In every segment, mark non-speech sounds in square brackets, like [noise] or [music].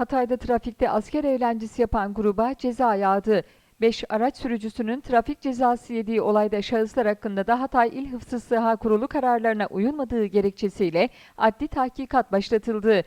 Hatay'da trafikte asker eğlencesi yapan gruba ceza yağdı. 5 araç sürücüsünün trafik cezası yediği olayda şahıslar hakkında da Hatay İl Hıfzı Sıha Kurulu kararlarına uyulmadığı gerekçesiyle adli tahkikat başlatıldı.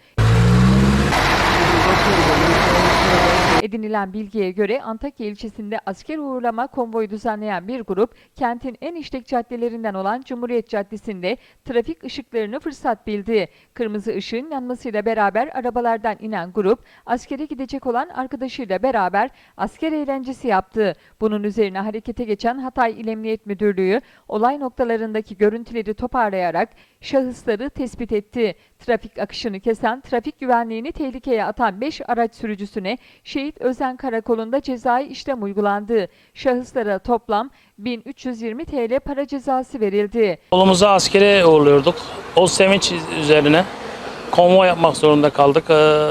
Edinilen bilgiye göre Antakya ilçesinde asker uğurlama konvoyu düzenleyen bir grup, kentin en işlek caddelerinden olan Cumhuriyet Caddesi'nde trafik ışıklarını fırsat bildi. Kırmızı ışığın yanmasıyla beraber arabalardan inen grup, askere gidecek olan arkadaşıyla beraber asker eğlencesi yaptı. Bunun üzerine harekete geçen Hatay İl Emniyet Müdürlüğü, olay noktalarındaki görüntüleri toparlayarak şahısları tespit etti. Trafik akışını kesen, trafik güvenliğini tehlikeye atan 5 araç sürücüsüne Şehit Özen Karakolu'nda cezai işlem uygulandı. Şahıslara toplam 1320 TL para cezası verildi. Oğlumuzu askere uğurluyorduk. O sevinç üzerine konvoy yapmak zorunda kaldık. Ee,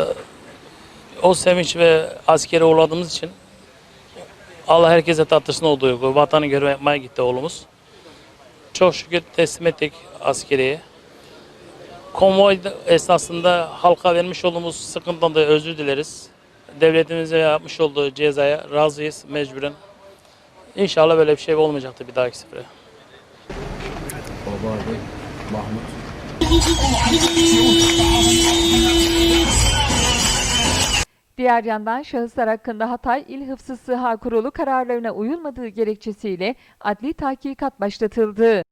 O sevinç ve askere uğurladığımız için Allah herkese tatlırsın o duygu. Vatanı görev yapmaya gitti oğlumuz. Çok şükür teslim ettik askeriye. Konvoy esnasında halka vermiş olduğumuz sıkıntıdan da özür dileriz. Devletimize yapmış olduğu cezaya razıyız mecburen. İnşallah böyle bir şey olmayacaktır bir dahaki sefere. Baba adı Mahmut. [laughs] Diğer yandan şahıslar hakkında Hatay İl Hıfzı Sıha Kurulu kararlarına uyulmadığı gerekçesiyle adli tahkikat başlatıldı.